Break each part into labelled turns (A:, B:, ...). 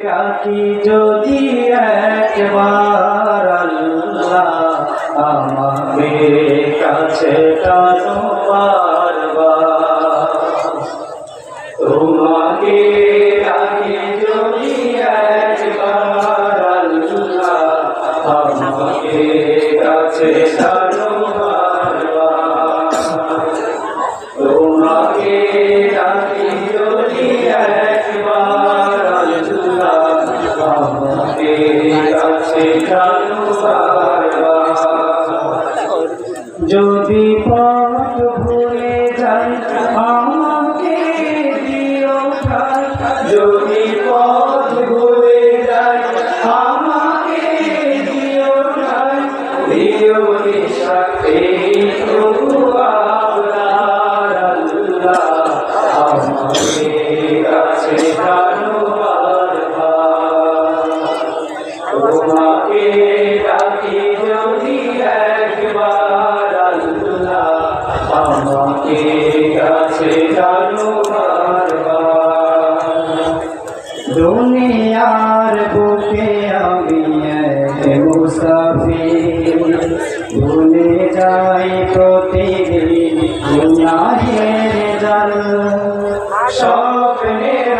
A: রাখি যদি একবার আল্লাহ আমাকে কাছে টানো বারবার যদি পথ ভুলে যাই আমাকে দিও যদি দুনিয়ার বুকে আমি মুসাফির ভুলে যাই প্রতিদিন গুনাহের জাল স্বপ্নের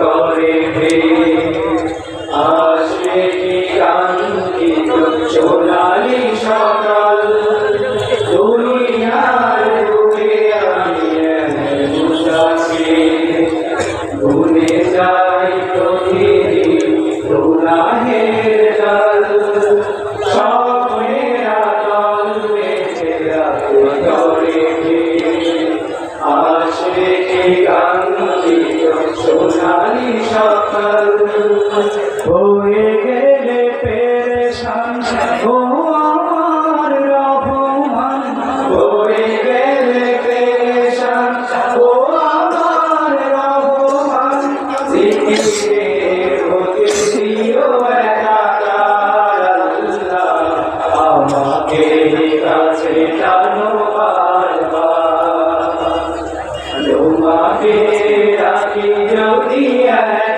A: করে প্রতিদিন গুনাহের है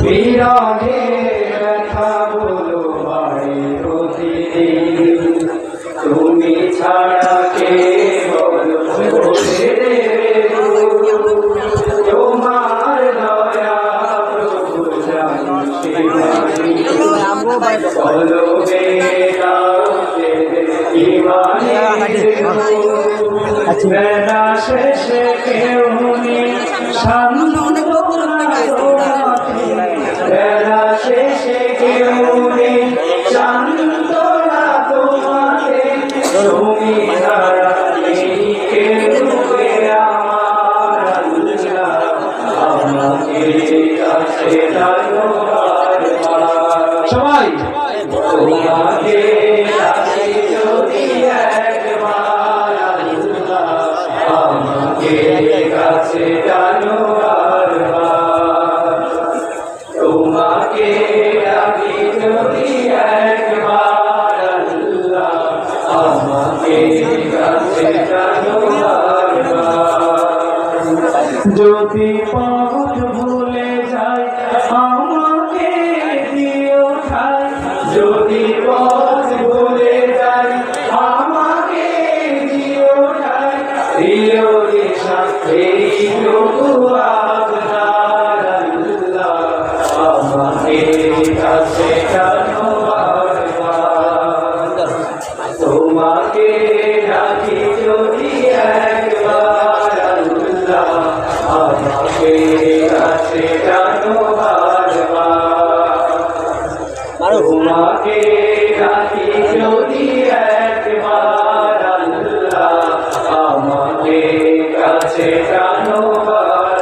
A: বিরহে ইমানের বেলা শেষে কেউ নেই যদি পথ ভুলে যাই আমাকে দিও ঠাই যদি পথ ভুলে যাই আমাকে দিও ঠাই দিও দিশা এই তোমাকে ডাকি যদি একবার আল্লাহ আমাকে কাছে জানো বারবার তোমাকে ডাকি যদি একবার আল্লাহ আমাকে কাছে জানো বারবার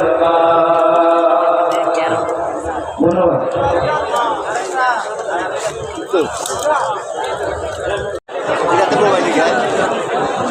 A: ধন্যবাদ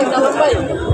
A: Então, vamos aí.